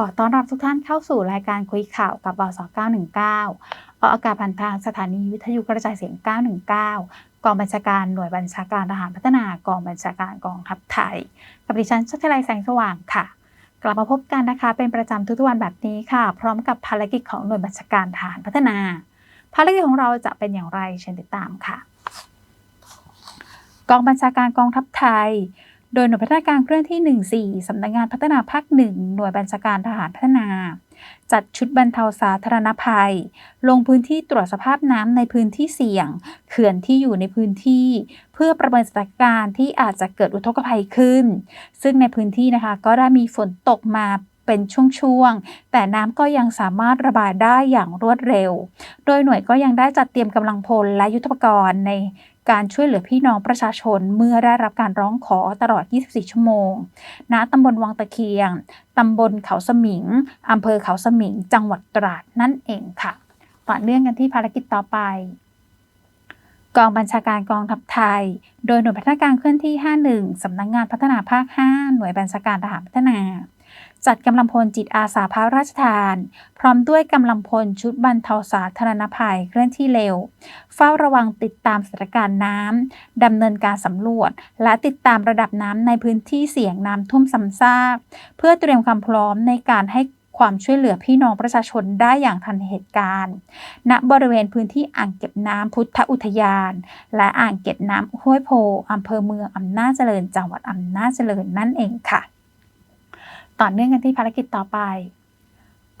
ขอต้อนรับทุกท่านเข้าสู่รายการคุยข่าวกับบส919 ออกอากาศผ่านทางสถานีวิทยุกระจายเสียง 919 กองบัญชาการหน่วยบัญชาการทหารพัฒนากองบัญชาการกองทัพไทย กับดิฉันชัชลัยแสงสว่างค่ะ กลับมาพบกันนะคะ เป็นประจำทุกๆวันแบบนี้ค่ะ พร้อมกับภารกิจของหน่วยบัญชาการทหารพัฒนา ภารกิจของเราจะเป็นอย่างไรเชิญติดตามค่ะ กองบัญชาการกองทัพไทย โดยหน่วยพัฒนาการเคลื่อนที่ 14 สำนักงานพัฒนาภาคหนึ่งหน่วยบัญชาการทหารพัฒนา จัดชุดบรรเทาสาธารณภัย ลงพื้นที่ตรวจสภาพน้ำในพื้นที่เสี่ยง เขื่อนที่อยู่ในพื้นที่ เพื่อประเมินสถานการณ์ที่อาจจะเกิดอุทกภัยขึ้น ซึ่งในพื้นที่นะคะก็ได้มีฝนตกมาเป็นช่วงๆ แต่น้ำก็ยังสามารถระบายได้อย่างรวดเร็ว โดยหน่วยก็ยังได้จัดเตรียมกำลังพลและยุทธปกรณ์ใน การช่วยเหลือพี่น้องประชาชนเมื่อได้รับการร้องขอตลอด 24 ชั่วโมง ณ ตำบลวังตะเคียง ตำบลเขาสมิง อำเภอเขาสมิง จังหวัดตราดนั่นเองค่ะ ต่อเนื่องกันที่ภารกิจต่อไปกองบัญชาการกองทัพไทย โดยหน่วยพัฒนาการเคลื่อนที่ 51 สำนักงงานพัฒนาภาค 5 หน่วยบัญชาการทหารพัฒนา จัดกำลังพลจิตอาสาพระราชทาน พร้อมด้วยกำลังพลชุดบรรเทาสาธารณภัยเคลื่อนที่เร็ว เฝ้าระวังติดตามสถานการณ์น้ำดำเนินการสำรวจ และติดตามระดับน้ำในพื้นที่เสี่ยงน้ำท่วมซ้ำซากเพื่อเตรียมความพร้อมในการให้ความช่วยเหลือพี่น้องประชาชนได้อย่างทันเหตุการณ์ ณ บริเวณพื้นที่อ่างเก็บน้ำพุทธอุทยาน และอ่างเก็บน้ำห้วยโพอำเภอเมืองอำนาจเจริญ จังหวัดอำนาจเจริญนั่นเองค่ะ ต่อเนื่องกันที่ภารกิจต่อไป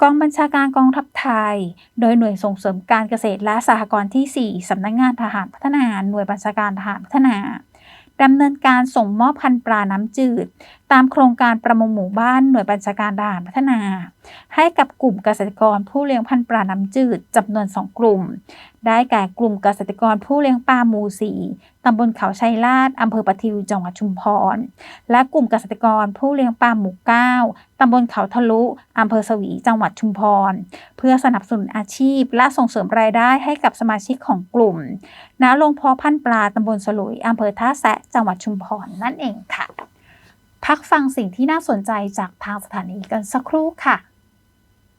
กองบัญชาการกองทัพไทย โดยหน่วยส่งเสริมการเกษตรและสหกรณ์ที่ 4 สำนักงงานทหารพัฒนา หน่วยบัญชาการทหารพัฒนาดำเนินการส่งมอบพันปลาน้ำจืดตามโครงการประมงหมู่บ้านหน่วยบัญชาการทหารพัฒนา ให้กับกลุ่มเกษตรกรผู้เลี้ยงพันธุ์ปลาน้ำจืดจำนวน 2 กลุ่ม ได้แก่กลุ่มเกษตรกรผู้เลี้ยงปลาหมูสีตำบลเขาชัยลาดอำเภอปะทิวจังหวัดชุมพร และกลุ่มเกษตรกรผู้เลี้ยงปลาหมูก้าวตำบลเขาทะลุอำเภอสวีจังหวัดชุมพร เพื่อสนับสนุนอาชีพ และส่งเสริมรายได้ให้กับสมาชิกของกลุ่มณโรงเพาะพันธุ์ปลาตำบลสลุยอำเภอท่าแซะจังหวัดชุมพรนั่นเองค่ะ พักฟังสิ่งที่น่าสนใจจากทางสถานีกันสักครู่ค่ะ